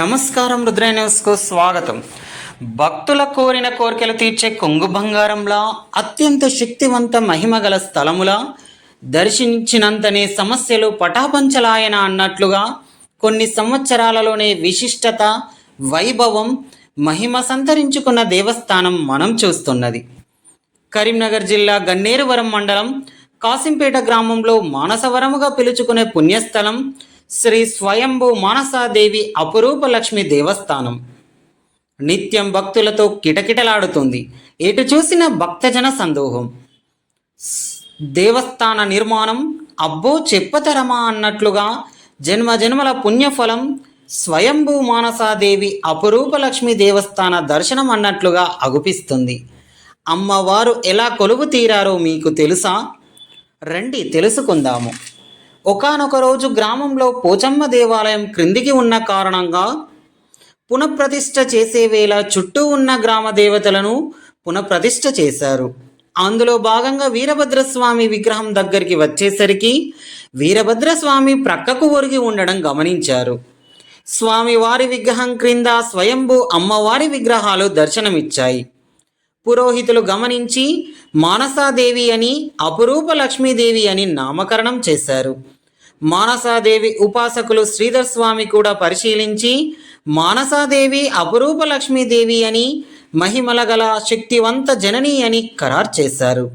నమస్కారం రుద్ర న్యూస్కు స్వాగతం. భక్తుల కోరిన కోరికలు తీర్చే కొంగు బంగారంలా అత్యంత శక్తివంత మహిమ గల స్థలములా దర్శించినంతనే సమస్యలు పటాపంచలాయన అన్నట్లుగా కొన్ని సంవత్సరాలలోనే విశిష్టత వైభవం మహిమ సంతరించుకున్న దేవస్థానం మనం చూస్తున్నది. కరీంనగర్ జిల్లా గన్నేరువరం మండలం కాసింపేట గ్రామంలో మానసవరముగా పిలుచుకునే పుణ్యస్థలం శ్రీ స్వయంభూ మానసాదేవి అపురూప లక్ష్మి దేవస్థానం. నిత్యం భక్తులతో కిటకిటలాడుతుంది. ఎటు చూసిన భక్తజన సందోహం. దేవస్థాన నిర్మాణం అబ్బో చెప్పతరమా అన్నట్లుగా జన్మ జన్మల పుణ్యఫలం స్వయంభూ మానసాదేవి అపురూప లక్ష్మి దేవస్థాన దర్శనం అన్నట్లుగా అగుపిస్తుంది. అమ్మవారు ఎలా కొలువు తీరారో మీకు తెలుసా? రండి తెలుసుకుందాము. ఒకానొక రోజు గ్రామంలో పోచమ్మ దేవాలయం క్రిందికి ఉన్న కారణంగా పునఃప్రతిష్ఠ చేసే వేళ చుట్టూ ఉన్న గ్రామ దేవతలను పునఃప్రతిష్ఠ చేశారు. అందులో భాగంగా వీరభద్రస్వామి విగ్రహం దగ్గరికి వచ్చేసరికి వీరభద్రస్వామి ప్రక్కకు ఒరిగి ఉండడం గమనించారు. స్వామివారి విగ్రహం క్రింద స్వయంభూ అమ్మవారి విగ్రహాలు దర్శనమిచ్చాయి. పురోహితులు గమనించి మానసాదేవి అని అపురూప లక్ష్మీదేవి అని నామకరణం చేశారు. మానసాదేవి ఉపాసకులు శ్రీధర్ స్వామి కూడా పరిశీలించి మానసాదేవి అపురూప లక్ష్మీదేవి అని మహిమల గల శక్తివంత జనని అని ఖరారు చేశారు.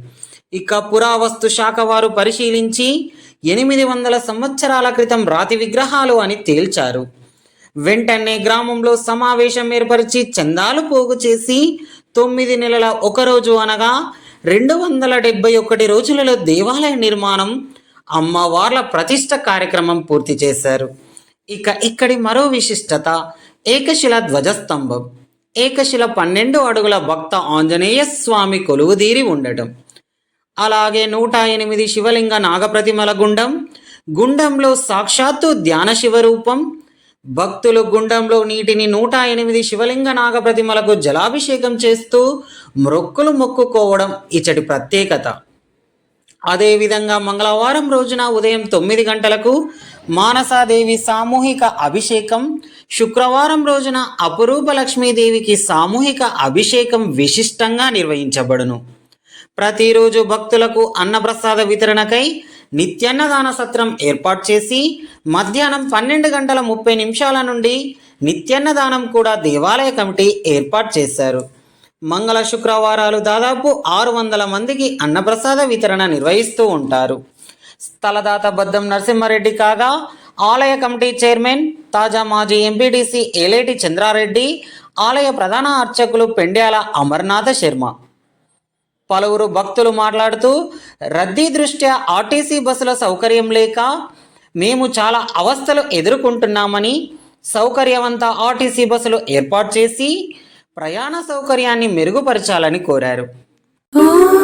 ఇక పురావస్తు శాఖ వారు పరిశీలించి ఎనిమిది వందల సంవత్సరాల క్రితం రాతి విగ్రహాలు అని తేల్చారు. వెంటనే గ్రామంలో సమావేశం ఏర్పరిచి చందాలు పోగు చేసి తొమ్మిది నెలల ఒకరోజు అనగా రెండు వందల డెబ్బై ఒకటి రోజులలో దేవాలయ నిర్మాణం అమ్మవార్ల ప్రతిష్ట కార్యక్రమం పూర్తి చేశారు. ఇక ఇక్కడి మరో విశిష్టత ఏకశిల ధ్వజస్తంభం. ఏకశిల పన్నెండు అడుగుల భక్త ఆంజనేయ స్వామి కొలువుదీరి ఉండటం. అలాగే నూట ఎనిమిది శివలింగ నాగప్రతిమల గుండం. గుండంలో సాక్షాత్తు ధ్యాన శివరూపం భక్తులు గుండంలో నీటిని నూట ఎనిమిది శివలింగ నాగప్రతిమలకు జలాభిషేకం చేస్తూ మొక్కులు మొక్కుకోవడం ఇచ్చటి ప్రత్యేకత. అదేవిధంగా మంగళవారం రోజున ఉదయం తొమ్మిది గంటలకు మానసాదేవి సామూహిక అభిషేకం శుక్రవారం రోజున అపురూప లక్ష్మీదేవికి సామూహిక అభిషేకం విశిష్టంగా నిర్వహించబడును. ప్రతిరోజు భక్తులకు అన్నప్రసాద వితరణకై నిత్యాన్నదాన సత్రం ఏర్పాటు చేసి మధ్యాహ్నం పన్నెండు గంటల ముప్పై నిమిషాల నుండి నిత్యాన్నదానం కూడా దేవాలయ కమిటీ ఏర్పాటు చేశారు. మంగళ శుక్రవారాలు దాదాపు ఆరు వందల మందికి అన్నప్రసాద వితరణ నిర్వహిస్తూ ఉంటారు. స్థలదాత బద్దం నరసింహారెడ్డి కాగా ఆలయ కమిటీ చైర్మన్ తాజా మాజీ ఎంపీటీసీ ఏలేటి చంద్రారెడ్డి ఆలయ ప్రధాన అర్చకులు పెండ్యాల అమర్నాథ శర్మ. పలువురు భక్తులు మాట్లాడుతూ రద్దీ దృష్ట్యా ఆర్టీసీ బస్సుల సౌకర్యం లేక మేము చాలా అవస్థలు ఎదుర్కొంటున్నామని సౌకర్యవంత ఆర్టీసీ బస్సులు ఏర్పాటు చేసి ప్రయాణ సౌకర్యాన్ని మెరుగుపరచాలని కోరారు. Oh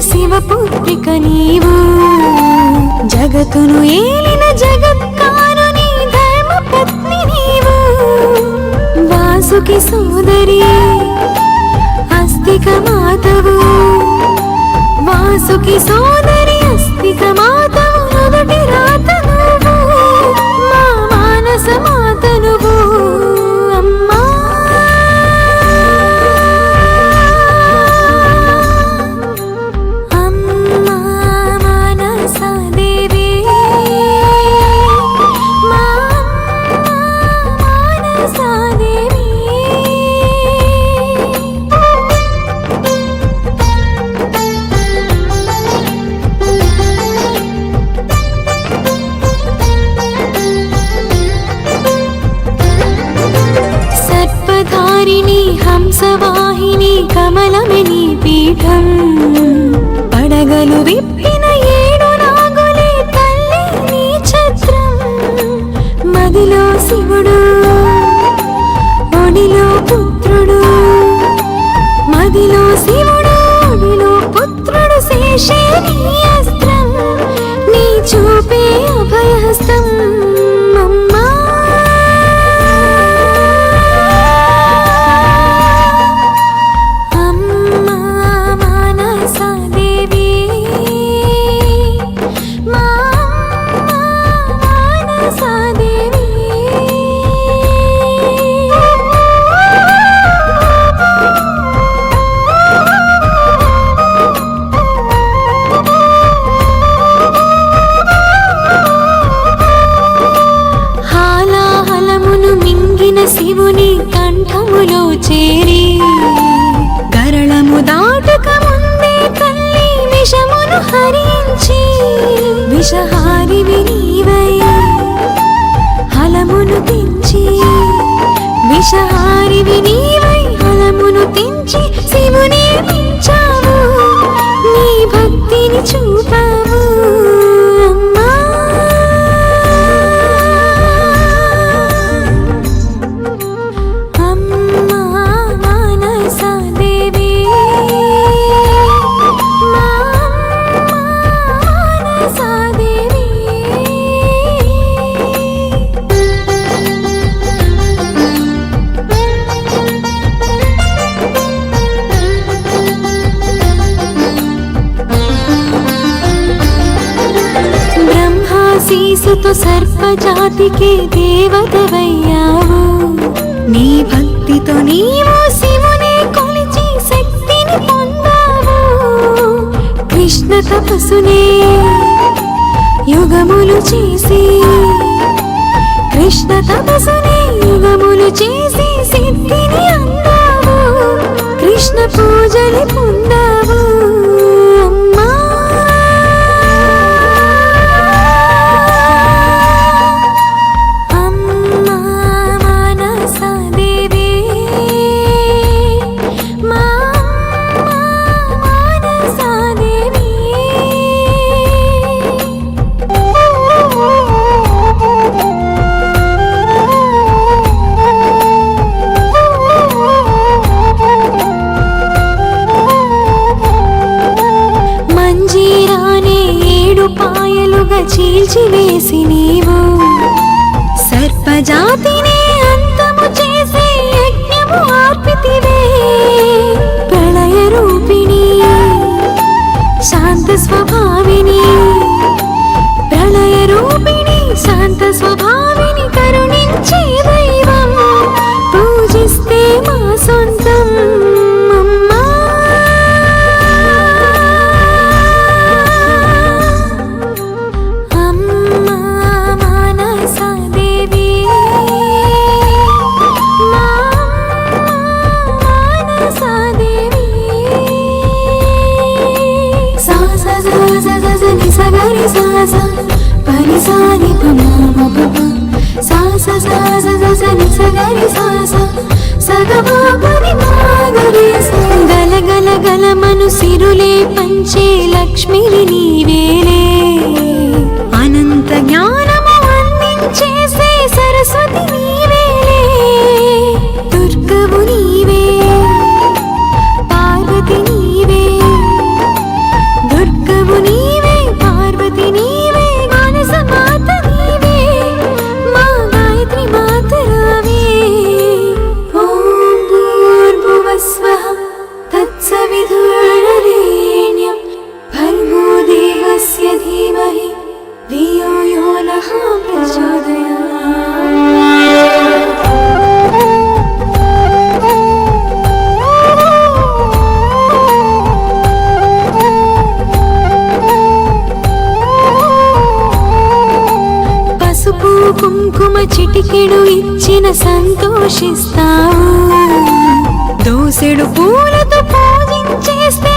శివ శివపుత్రిక నీవు. జగతును ఏలిన జగత్కారుని ధర్మపత్ని నీవు. వాసుకి సోదరి అస్తిక మాతవు. వాసుకి సోదరి అస్తిక మాత 谁呀？你。హరించి విషహారి వినీవై హలమును తెంచి విషహారి వినీవై హలమును తెంచి శివునేమి జాతికి దేవతవయ్యావు. నీ భక్తితో నీవు శివుని కొలిచి శక్తిని పొందావు. కృష్ణ తపస్సునే యుగములు చేసి కృష్ణ తపస్సునే యుగములు చేసి సిద్ధిని అందావు. కృష్ణ పూజలు పొందావు. కుంకుమ చిటికెడు ఇచ్చిన సంతోషిస్తా. దోసెడు పూలతో పూజించేస్తే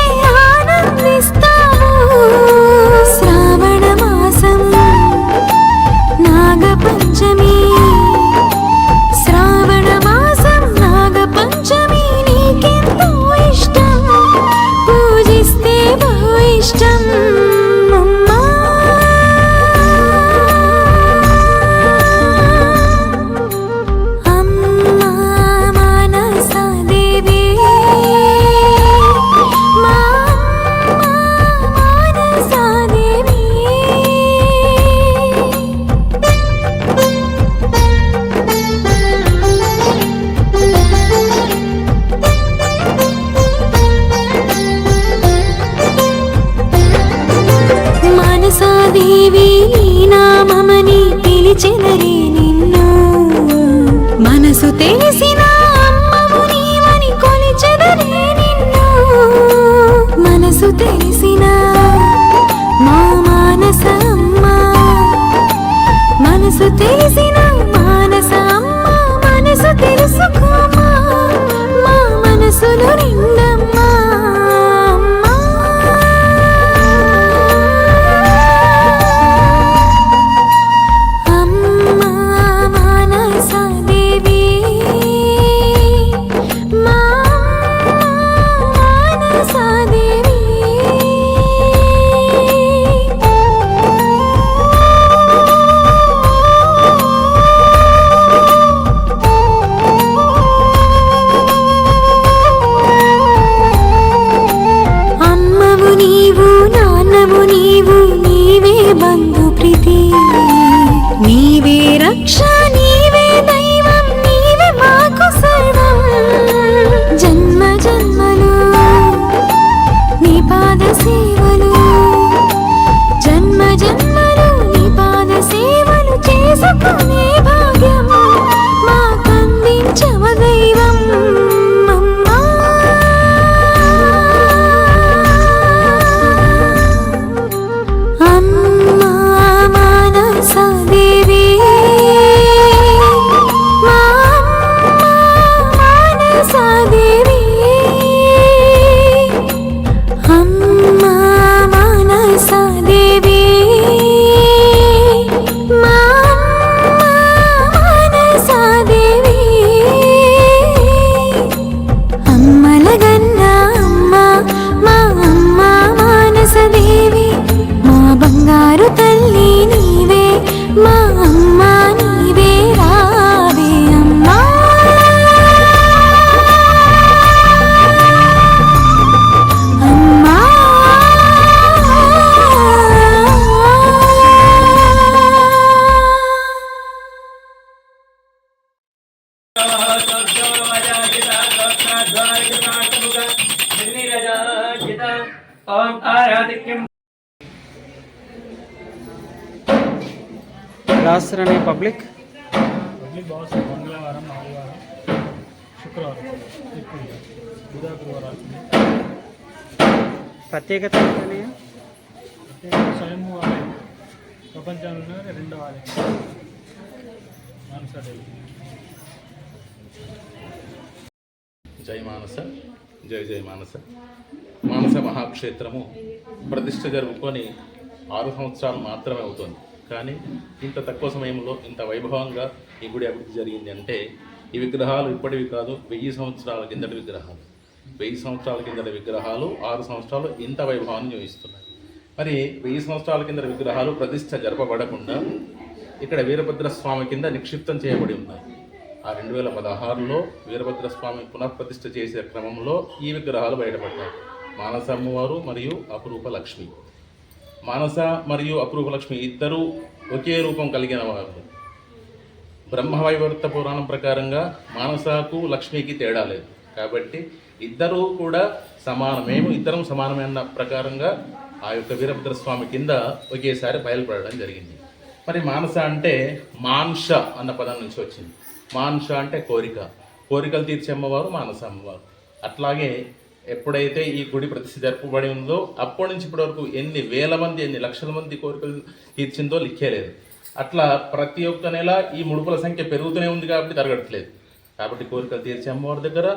ప్రత్యేకత స్వయంభూ ఆలయం. ప్రపంచంలోనే రెండో ఆలయం. మానసదేవి. జై మానస జై జై మానస. మానస మహాక్షేత్రము ప్రతిష్ఠ జరుపుకొని ఆరు సంవత్సరాలు మాత్రమే అవుతుంది. కానీ ఇంత తక్కువ సమయంలో ఇంత వైభవంగా ఈ గుడి అభివృద్ధి జరిగింది అంటే ఈ విగ్రహాలు ఇప్పటివి కాదు వెయ్యి సంవత్సరాల కిందటి విగ్రహాలు. వెయ్యి సంవత్సరాల కింద విగ్రహాలు ఆరు సంవత్సరాలు ఇంత వైభవాన్ని చూపిస్తున్నాయి మరి వెయ్యి సంవత్సరాల కింద విగ్రహాలు ప్రతిష్ట జరపబడకుండా ఇక్కడ వీరభద్ర స్వామి కింద నిక్షిప్తం చేయబడి ఉన్నాయి. ఆ రెండు వేల పదహారులో వీరభద్రస్వామి పునఃప్రతిష్ఠ చేసే క్రమంలో ఈ విగ్రహాలు బయటపడ్డాయి. మానస అమ్మవారు మరియు అపురూప లక్ష్మి. మానస మరియు అపురూప లక్ష్మి ఇద్దరూ ఒకే రూపం కలిగిన వారు. బ్రహ్మవైవర్త పురాణం ప్రకారంగా మానసకు లక్ష్మికి తేడా లేదు. కాబట్టి ఇద్దరూ కూడా సమానం. మేము ఇద్దరం సమానమైన ప్రకారంగా ఆ యొక్క వీరభద్ర స్వామి కింద ఒకేసారి బయలుపడడం జరిగింది. మరి మానస అంటే మాన్ష అన్న పదం నుంచి వచ్చింది. మాన్ష అంటే కోరిక. కోరికలు తీర్చే అమ్మవారు మానస అమ్మవారు. అట్లాగే ఎప్పుడైతే ఈ గుడి ప్రతిష్ఠ జరపబడి ఉందో అప్పటి నుంచి ఇప్పటి వరకు ఎన్ని వేల మంది ఎన్ని లక్షల మంది కోరికలు తీర్చిందో లిఖేలేదు అట్లా ప్రతి ఒక్క నెల ఈ ముడుపుల సంఖ్య పెరుగుతూనే ఉంది కాబట్టి తరగట్లేదు. కాబట్టి కోరికలు తీర్చే అమ్మవారి దగ్గర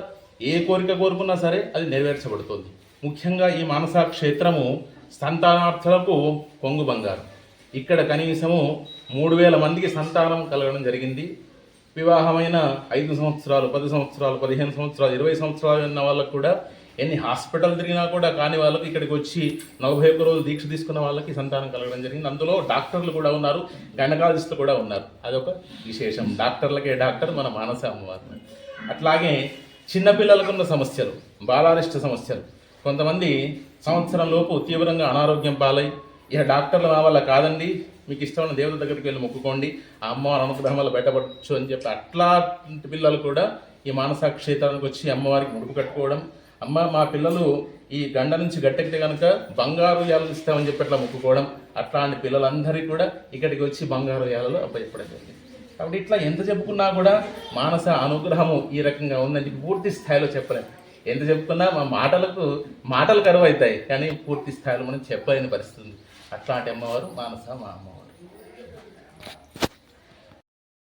ఏ కోరిక కోరుకున్నా సరే అది నెరవేర్చబడుతుంది. ముఖ్యంగా ఈ మానసా క్షేత్రము సంతానార్థులకు కొంగు బంగారం. ఇక్కడ కనీసము మూడు వేల మందికి సంతానం కలగడం జరిగింది. వివాహమైన ఐదు సంవత్సరాలు పది సంవత్సరాలు పదిహేను సంవత్సరాలు ఇరవై సంవత్సరాలు ఉన్న వాళ్ళకు కూడా ఎన్ని హాస్పిటల్ తిరిగినా కూడా కాని వాళ్ళకి ఇక్కడికి వచ్చి నలభై ఒక్క రోజు దీక్ష తీసుకున్న వాళ్ళకి సంతానం కలగడం జరిగింది. అందులో డాక్టర్లు కూడా ఉన్నారు గైనకాలజిస్టులు కూడా ఉన్నారు. అదొక విశేషం. డాక్టర్లకే డాక్టర్ మన మానస అమ్మవారిని అట్లాగే చిన్నపిల్లలకున్న సమస్యలు బాలారిష్ట సమస్యలు. కొంతమంది సంవత్సరం లోపు తీవ్రంగా అనారోగ్యం పాలై ఇక డాక్టర్లు నా వల్ల కాదండి మీకు ఇష్టమైన దేవుడి దగ్గరికి వెళ్ళి మొక్కుకోండి ఆ అమ్మవారి అనుగ్రహం వల్ల బయటపడచ్చు అని చెప్పి అట్లాంటి పిల్లలు కూడా ఈ మానస క్షేత్రానికి వచ్చి అమ్మవారికి ముడుపు కట్టుకోవడం అమ్మ మా పిల్లలు ఈ గండ నుంచి గట్టెక్కితే కనుక బంగారు యాలలు ఇస్తామని చెప్పి అట్లా మొక్కుకోవడం అట్లాంటి పిల్లలందరికీ కూడా ఇక్కడికి వచ్చి బంగారు యాలలు అప్పచెప్పడం జరిగింది. కాబట్టి ఇట్లా ఎంత చెప్పుకున్నా కూడా మానస అనుగ్రహము ఈ రకంగా ఉందని చెప్పి పూర్తి స్థాయిలో చెప్పలేము ఎంత చెప్పుకున్నా మా మాటలకు మాటలు కరువు అవుతాయి కానీ పూర్తి స్థాయిలో మనం చెప్పలేని పరిస్థితి అట్లాంటి అమ్మవారు మానస మా అమ్మవారు.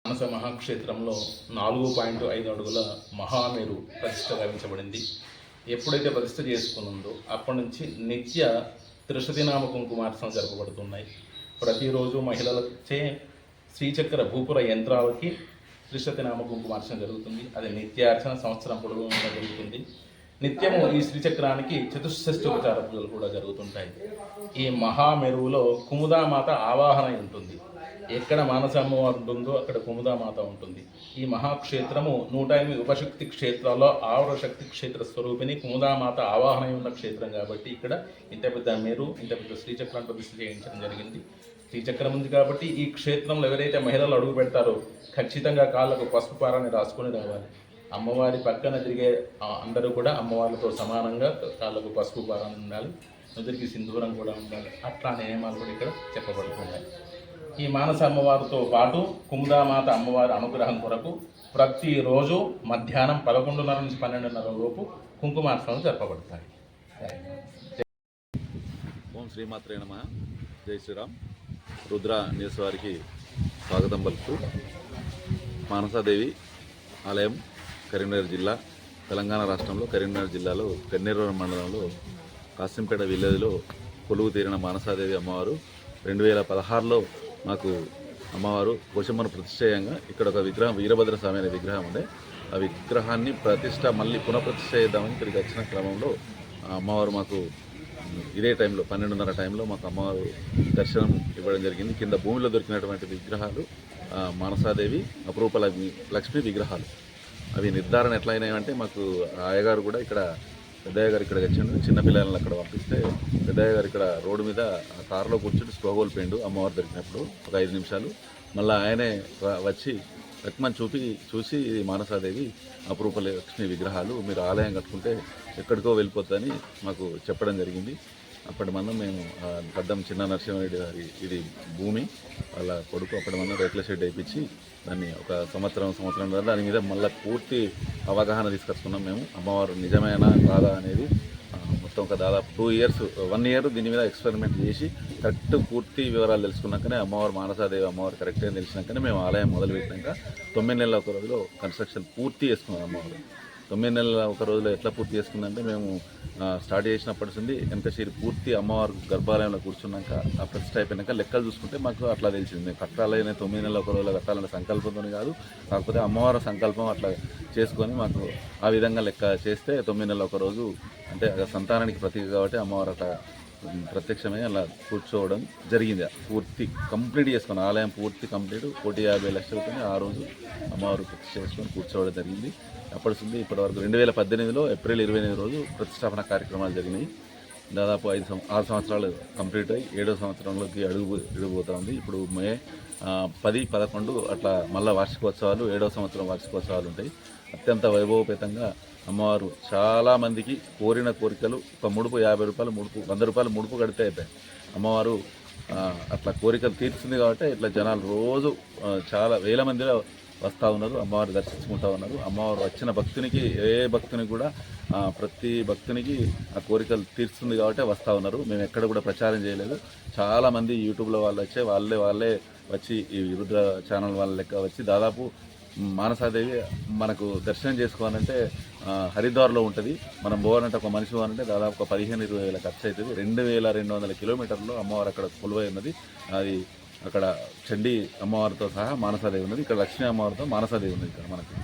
మానస మహాక్షేత్రంలో నాలుగు పాయింట్ ఐదు అడుగుల మహామేరు ప్రతిష్ట గావించబడింది ఎప్పుడైతే ప్రతిష్ట చేసుకునుందో అప్పటి నుంచి నిత్య త్రిశతినామ కుంకుమార్చన జరపబడుతున్నాయి. ప్రతిరోజు మహిళలచే శ్రీచక్ర భూపుర యంత్రాలకి త్రిశతినామ కుంకుమార్చన జరుగుతుంది. అది నిత్యార్చన సంవత్సరం పొడవుగా జరుగుతుంది. నిత్యము ఈ శ్రీచక్రానికి చతుషష్ఠోపచార పూజలు కూడా జరుగుతుంటాయి. ఈ మహామెరువులో కుముదామాత ఆవాహన ఉంటుంది. ఎక్కడ మానస అమ్మవారు ఉంటుందో అక్కడ కుముదామాత ఉంటుంది. ఈ మహాక్షేత్రము నూట ఎనిమిది ఉపశక్తి క్షేత్రాల్లో ఆవర శక్తి క్షేత్ర స్వరూపిణి కుముదామాత ఆవాహన ఉన్న క్షేత్రం కాబట్టి ఇక్కడ ఇంత పెద్ద మేరు ఇంత పెద్ద శ్రీచక్రాన్ని ప్రతిష్ఠ చేయించడం జరిగింది. శ్రీచక్రం ఉంది కాబట్టి ఈ క్షేత్రంలో ఎవరైతే మహిళలు అడుగు పెడతారో ఖచ్చితంగా కాళ్ళకు పసుపు పారాన్ని రాసుకొని రావాలి. అమ్మవారి పక్కన తిరిగే అందరూ కూడా అమ్మవారితో సమానంగా కాళ్ళకు పసుపు పారాన్ని ఉండాలి నుదురికి సింధూరం కూడా ఉండాలి. అట్లా నియమాలు కూడా ఇక్కడ చెప్పబడుతున్నాయి. ఈ మానస అమ్మవారితో పాటు కుముదామాత అమ్మవారి అనుగ్రహం కొరకు ప్రతిరోజు మధ్యాహ్నం పదకొండున్నర నుంచి పన్నెండున్నర లోపు కుంకుమార్చనలు జరపబడతాయి. ఓం శ్రీమాత్రే నమ. జై శ్రీరామ్. రుద్ర న్యూస్ వారికి స్వాగతం పలుకుతూ మానసాదేవి ఆలయం కరీంనగర్ జిల్లా తెలంగాణ రాష్ట్రంలో కరీంనగర్ జిల్లాలో కన్నీరవరం మండలంలో కాసింపేట విలేజ్లో కొలువు తీరిన మానసాదేవి అమ్మవారు రెండు వేల పదహారులో మాకు అమ్మవారు కోశమ్మను ప్రతిష్ఠేయంగా ఇక్కడ ఒక విగ్రహం వీరభద్ర స్వామి అనే విగ్రహం ఉండే ఆ విగ్రహాన్ని ప్రతిష్ట మళ్ళీ పునఃప్రతిష్ఠ చేద్దామని ఇక్కడికి వచ్చిన క్రమంలో ఆ అమ్మవారు మాకు ఇదే టైంలో పన్నెండున్నర టైంలో మాకు అమ్మవారు దర్శనం ఇవ్వడం జరిగింది. కింద భూమిలో దొరికినటువంటి విగ్రహాలు మానసాదేవి అపరూప లక్ష్మి విగ్రహాలు. అవి నిర్ధారణ ఎట్లయినాయంటే మాకు అయ్యగారు కూడా ఇక్కడ పెద్దయ్య గారు ఇక్కడ వచ్చిండు చిన్నపిల్లలను అక్కడ పంపిస్తే పెద్దయ్య గారు ఇక్కడ రోడ్డు మీద ఆ కారులో కూర్చుని స్లోగోల్పోయిండు అమ్మవారు దొరికినప్పుడు ఒక ఐదు నిమిషాలు. మళ్ళీ ఆయనే వచ్చి లక్ష్మణ్ చూపి చూసి ఇది మానసాదేవి అపరూప లక్ష్మి విగ్రహాలు మీరు ఆలయం కట్టుకుంటే ఎక్కడికో వెళ్ళిపోతుందని మాకు చెప్పడం జరిగింది. అప్పటి మనం మేము ఆ గద్దం చిన్న నరసింహారెడ్డి గారి ఇది భూమి వాళ్ళ కొడుకు అప్పటి మనం రేట్ల షెడ్ వేయించి దాన్ని ఒక సంవత్సరం సంవత్సరం తర్వాత దాని మీద మళ్ళీ పూర్తి అవగాహన తీసుకొచ్చుకున్నాం మేము. అమ్మవారు నిజమైన కాదా అనేది మొత్తం ఒక దాదాపు టూ ఇయర్స్ వన్ ఇయర్ దీని మీద ఎక్స్పెరిమెంట్ చేసి కరెక్ట్ పూర్తి వివరాలు తెలుసుకున్నాకనే అమ్మవారు మానసాదేవి అమ్మవారు కరెక్ట్గా తెలిసినాకనే మేము ఆలయం మొదలుపెట్టినాక తొమ్మిది నెలల ఒక రోజులో కన్స్ట్రక్షన్ పూర్తి చేసుకున్నాం అమ్మవారు. తొమ్మిది నెలల ఒక రోజులో ఎట్లా పూర్తి చేసుకుందంటే మేము స్టార్ట్ చేసినప్పటి నుండి వెనకశీరి పూర్తి అమ్మవారు గర్భాలయంలో కూర్చున్నాక ఆ ప్రతిష్ట అయిపోయినాక లెక్కలు చూసుకుంటే మాకు అట్లా తెలిసింది. మేము కట్టాలనే తొమ్మిది నెలల ఒక రోజులో కట్టాలనే సంకల్పంతో కాదు కాకపోతే అమ్మవారి సంకల్పం అట్లా చేసుకొని మాకు ఆ విధంగా లెక్క చేస్తే తొమ్మిది నెలల ఒక రోజు అంటే సంతానానికి ప్రతీక కాబట్టి అమ్మవారు అట్లా ప్రత్యక్షమై అలా కూర్చోవడం జరిగింది. పూర్తి కంప్లీట్ చేసుకుని ఆలయం పూర్తి కంప్లీట్ కోటి యాభై లక్షలతో ఆ రోజు అమ్మవారు ప్రత్యక్ష చేసుకొని కూర్చోవడం జరిగింది. అప్పటి నుండి ఇప్పటి వరకు రెండు వేల పద్దెనిమిదిలో ఏప్రిల్ ఇరవై ఎనిమిది రోజు ప్రతిష్టాపన కార్యక్రమాలు జరిగినాయి. దాదాపు ఐదు సం ఆరు సంవత్సరాలు కంప్లీట్ అయ్యి ఏడో సంవత్సరంలోకి అడుగు అడుగుపోతా ఉంది ఇప్పుడు మే పది పదకొండు అట్లా మళ్ళా వార్షికోత్సవాలు ఏడో సంవత్సరం వార్షికోత్సవాలు ఉంటాయి. అత్యంత వైభవపేతంగా అమ్మవారు చాలా మందికి కోరిన కోరికలు ఒక ముడుపు యాభై రూపాయలు ముడుపు వంద రూపాయలు ముడుపు కడితే అయిపోయాయి. అమ్మవారు అట్లా కోరికలు తీర్చింది కాబట్టి ఇట్లా జనాలు రోజు చాలా వేల మందిలో వస్తూ ఉన్నారు అమ్మవారు దర్శించుకుంటూ ఉన్నారు. అమ్మవారు వచ్చిన భక్తునికి ఏ భక్తునికి కూడా ప్రతి భక్తునికి ఆ కోరికలు తీరుస్తుంది కాబట్టి వస్తూ ఉన్నారు. మేము ఎక్కడ కూడా ప్రచారం చేయలేదు. చాలామంది యూట్యూబ్లో వాళ్ళు వచ్చే వాళ్ళే వాళ్ళే వచ్చి ఈ రుద్ర ఛానల్ వాళ్ళ లెక్క వచ్చి దాదాపు మానసాదేవి మనకు దర్శనం చేసుకోవాలంటే హరిద్వార్లో ఉంటుంది. మనం పోవాలంటే ఒక మనిషి పోవాలంటే దాదాపు ఒక పదిహేను ఇరవై వేల ఖర్చు అవుతుంది రెండు వేల రెండు వందల కిలోమీటర్లు అమ్మవారు అక్కడ కొలువై ఉన్నది. అది అక్కడ చండీ అమ్మవారితో సహా మానసాదేవి ఉన్నది. ఇక్కడ లక్ష్మీ అమ్మవారితో మానసాదేవి ఉన్నది ఇక్కడ మనకి.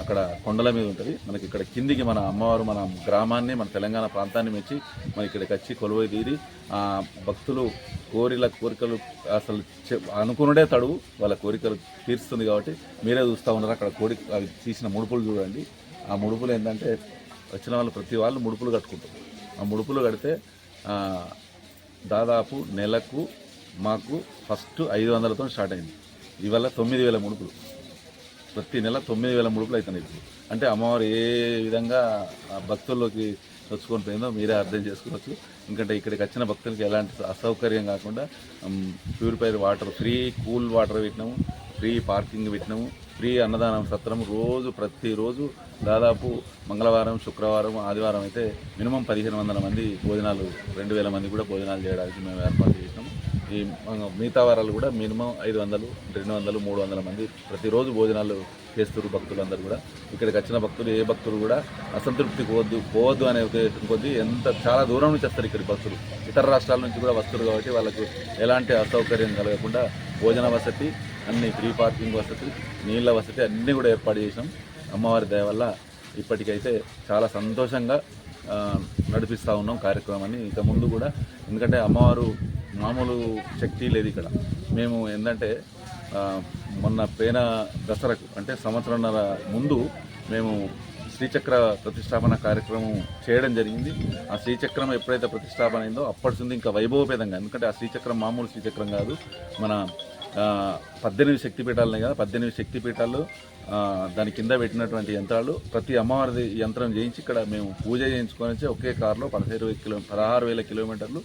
అక్కడ కొండల మీద ఉంటుంది. మనకి ఇక్కడ కిందికి మన అమ్మవారు మన గ్రామాన్ని మన తెలంగాణ ప్రాంతాన్ని మెచ్చి మన ఇక్కడికి వచ్చి కొలువై తీరి ఆ భక్తులు కోరిల కోరికలు అసలు చె- అనుకున్నడే తడువు. వాళ్ళ కోరికలు తీరుస్తుంది కాబట్టి మీరే చూస్తూ ఉన్నారు. అక్కడ కోరిక అవి తీసిన ముడుపులు చూడండి. ఆ ముడుపులు ఏంటంటే వచ్చిన వాళ్ళు ప్రతి వాళ్ళు ముడుపులు కట్టుకుంటారు. ఆ ముడుపులు కడితే దాదాపు నెలకు మాకు ఫస్ట్ ఐదు వందలతో స్టార్ట్ అయింది. ఇవాళ తొమ్మిది వేల ముడుపులు. ప్రతి నెల తొమ్మిది వేల ముడుపులు అవుతున్నాయి ఇప్పుడు. అంటే అమ్మవారు ఏ విధంగా ఆ భక్తుల్లోకి వచ్చుకొని పోయిందో మీరే అర్థం చేసుకోవచ్చు. ఎందుకంటే ఇక్కడికి వచ్చిన భక్తులకి ఎలాంటి అసౌకర్యం కాకుండా purified water free cool water పెట్టినాము. ఫ్రీ పార్కింగ్ పెట్టినాము. ఫ్రీ అన్నదానం సత్రం రోజు ప్రతిరోజు దాదాపు మంగళవారం శుక్రవారం ఆదివారం అయితే మినిమం పదిహేను వందల మంది భోజనాలు రెండు వేల మంది కూడా భోజనాలు చేయడానికి మేము ఏర్పాటు చేసినాము. ఈ మిగతా వారాలు కూడా మినిమం ఐదు వందలు రెండు వందలు మూడు వందల మంది ప్రతిరోజు భోజనాలు చేస్తారు భక్తులందరూ కూడా. ఇక్కడికి వచ్చిన భక్తులు ఏ భక్తులు కూడా అసంతృప్తి పోవద్దు పోవద్దు అనే ఉద్దేశం కొద్దీ ఎంత చాలా దూరం నుంచి వస్తారు ఇక్కడికి భక్తులు ఇతర రాష్ట్రాల నుంచి కూడా వస్తారు కాబట్టి వాళ్ళకు ఎలాంటి అసౌకర్యం కలగకుండా భోజన వసతి అన్ని ఫ్రీ పార్కింగ్ వసతి నీళ్ళ వసతి అన్నీ కూడా ఏర్పాటు చేసాం అమ్మవారి దయ వల్ల ఇప్పటికైతే చాలా సంతోషంగా నడిపిస్తూ ఉన్నాం కార్యక్రమాన్ని. ఇక ముందు కూడా ఎందుకంటే అమ్మవారు మామూలు శక్తి లేదు ఇక్కడ. మేము ఏంటంటే మొన్న పేన దసరకు అంటే సంవత్సరంన్నర ముందు మేము శ్రీచక్ర ప్రతిష్టాపన కార్యక్రమం చేయడం జరిగింది. ఆ శ్రీచక్రం ఎప్పుడైతే ప్రతిష్టాపన అయిందో అప్పటి నుంచి ఇంకా వైభవపేదంగా ఎందుకంటే ఆ శ్రీచక్రం మామూలు శ్రీచక్రం కాదు. మన పద్దెనిమిది శక్తిపీఠాలనే కదా పద్దెనిమిది శక్తిపీఠాలు దాని కింద పెట్టినటువంటి యంత్రాలు ప్రతి అమ్మవారిది యంత్రం చేయించి ఇక్కడ మేము పూజ చేయించుకొని ఒకే కారులో పదహైదు కిలో పదహారు వేల కిలోమీటర్లు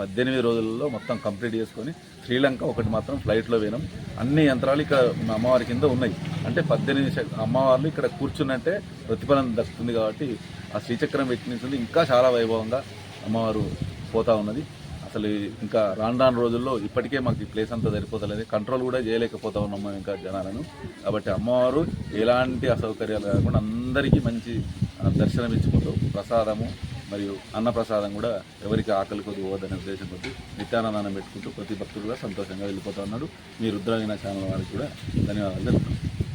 పద్దెనిమిది రోజులలో మొత్తం కంప్లీట్ చేసుకొని శ్రీలంక ఒకటి మాత్రం ఫ్లైట్లో పోయినాం. అన్ని యంత్రాలు ఇక్కడ మా అమ్మవారి కింద ఉన్నాయి. అంటే పద్దెనిమిది అమ్మవార్లు ఇక్కడ కూర్చున్నట్టే ప్రతిఫలం దక్కుతుంది కాబట్టి ఆ శ్రీచక్రం పెట్టినటువంటి ఇంకా చాలా వైభవంగా అమ్మవారు పోతా ఉన్నది. అసలు ఇంకా రాను రాను రోజుల్లో ఇప్పటికే మాకు ఈ ప్లేస్ అంతా సరిపోతలేదు. కంట్రోల్ కూడా చేయలేకపోతా ఉన్నాం మేము ఇంకా జనాలను. కాబట్టి అమ్మవారు ఎలాంటి అసౌకర్యాలు కాకుండా అందరికీ మంచి దర్శనం ఇచ్చుకుంటూ ప్రసాదము మరియు అన్నప్రసాదం కూడా ఎవరికి ఆకలి కొద్ది పోవద్దనే ఉద్దేశం కొద్ది నిత్యానందాన్ని పెట్టుకుంటూ ప్రతి భక్తుడు కూడా సంతోషంగా వెళ్ళిపోతా ఉన్నాడు. మీ రుద్రవీణ ఛానల్ వారికి కూడా ధన్యవాదాలు తెలుపుతున్నాను